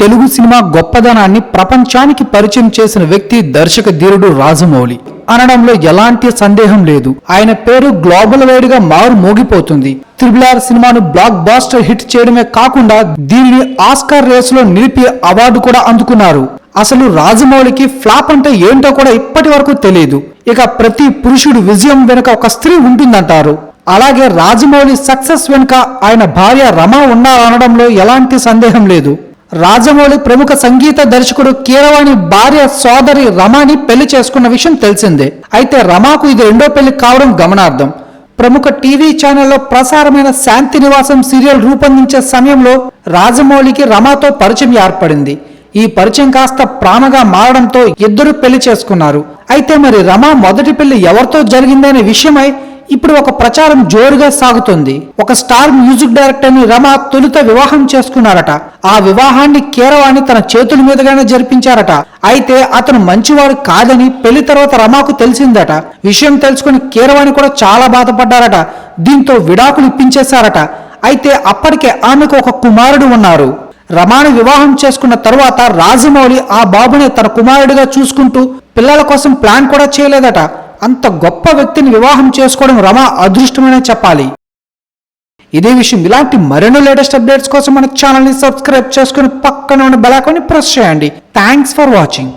Telugu cinema గొప్పదనాన్ని ప్రపంచానికి పరిచయం చేసిన వ్యక్తి దర్శక ధీరుడు రాజమౌళి. అనడంలో ఎలాంటి సందేహం లేదు. ఆయన పేరు గ్లోబల్ వైడ్గా మారు మోగిపోతుంది. త్రిబుల్ ఆర్ సినిమాను బ్లాక్ బాస్టర్ హిట్ చేయడమే కాకుండా దీనిని ఆస్కార్ రేసులో నిలిపి అవార్డు కూడా అందుకున్నారు. అసలు రాజమౌళికి ఫ్లాప్ అంటే ఏంటో కూడా ఇప్పటి వరకు తెలియదు ఇక ప్రతి పురుషుడు విజయం వెనుక ఒక స్త్రీ ఉంటుందంటారు. అలాగే రాజమౌళి సక్సెస్ వెనుక ఆయన భార్య రమ ఉన్నారనడంలో ఎలాంటి సందేహం లేదు. రాజమౌళి ప్రముఖ సంగీత దర్శకుడు కీరవాణి భార్య సోదరి రమాని పెళ్ళి చేసుకున్న విషయం తెలిసిందే. అయితే రమాకు ఇది రెండో పెళ్ళి కావడం గమనార్థం ప్రముఖ టీవీ ఛానల్లో ప్రసారమైన శాంతి నివాసం సీరియల్ రూపొందించే సమయంలో రాజమౌళికి రమాతో పరిచయం ఏర్పడింది. ఈ పరిచయం కాస్త ప్రాణగా మారడంతో ఇద్దరు పెళ్ళి చేసుకున్నారు. అయితే మరి రమ మొదటి పెళ్ళి ఎవరితో జరిగిందనే విషయమై ఇప్పుడు ఒక ప్రచారం జోరుగా సాగుతుంది. ఒక స్టార్ మ్యూజిక్ డైరెక్టర్ని రమ తొలుత వివాహం చేసుకున్నారట. ఆ వివాహాన్ని కీరవాణి తన చేతుల మీదుగానే జరిపించారట. అయితే అతను మంచివాడు కాదని పెళ్ళి తర్వాత రమాకు తెలిసిందట. విషయం తెలుసుకుని కీరవాణి కూడా చాలా బాధపడ్డారట. దీంతో విడాకులు ఇప్పించేశారట. అయితే అప్పటికే ఆమెకు ఒక కుమారుడు ఉన్నారు. రమాను వివాహం చేసుకున్న తరువాత రాజమౌళి ఆ బాబుని తన కుమారుడిగా చూసుకుంటూ పిల్లల కోసం ప్లాన్ కూడా చేయలేదట. అంత గొప్ప వ్యక్తిని వివాహం చేసుకోవడం రమ అదృష్టమనే చెప్పాలి. ఇదే విషయం ఇలాంటి మరెన్నో లేటెస్ట్ అప్డేట్స్ కోసం మన ఛానల్ని సబ్స్క్రైబ్ చేసుకుని పక్కన ఉన్న బెలాకాన్ని ప్రెస్ చేయండి. Thanks for watching